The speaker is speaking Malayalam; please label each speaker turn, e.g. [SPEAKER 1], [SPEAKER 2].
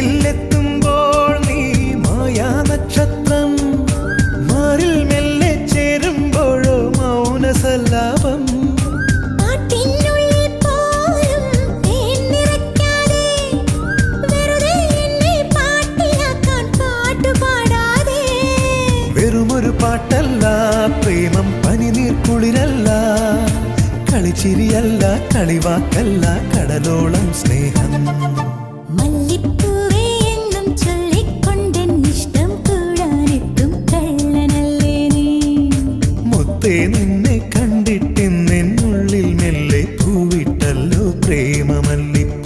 [SPEAKER 1] കണ്ണിലെത്തുമ്പോൾ നീ മായാ നക്ഷത്രം. മാറിൽ മെല്ലെ ചേരുമ്പോഴോ
[SPEAKER 2] എന്നെ പാട്ടിലാക്കാൻ
[SPEAKER 1] വെറുമൊരു പാട്ടല്ല പ്രേമം പനിനീർ കുളിരല്ല കളിച്ചിരിയല്ല കളിവാക്കല്ല കടലോളം സ്നേഹം നേരത്തെ നിന്നെ കണ്ടിട്ടിന്നെന്നുള്ളിൽ മെല്ലെ പൂവിട്ടല്ലോ പ്രേമമല്ലിപ്പ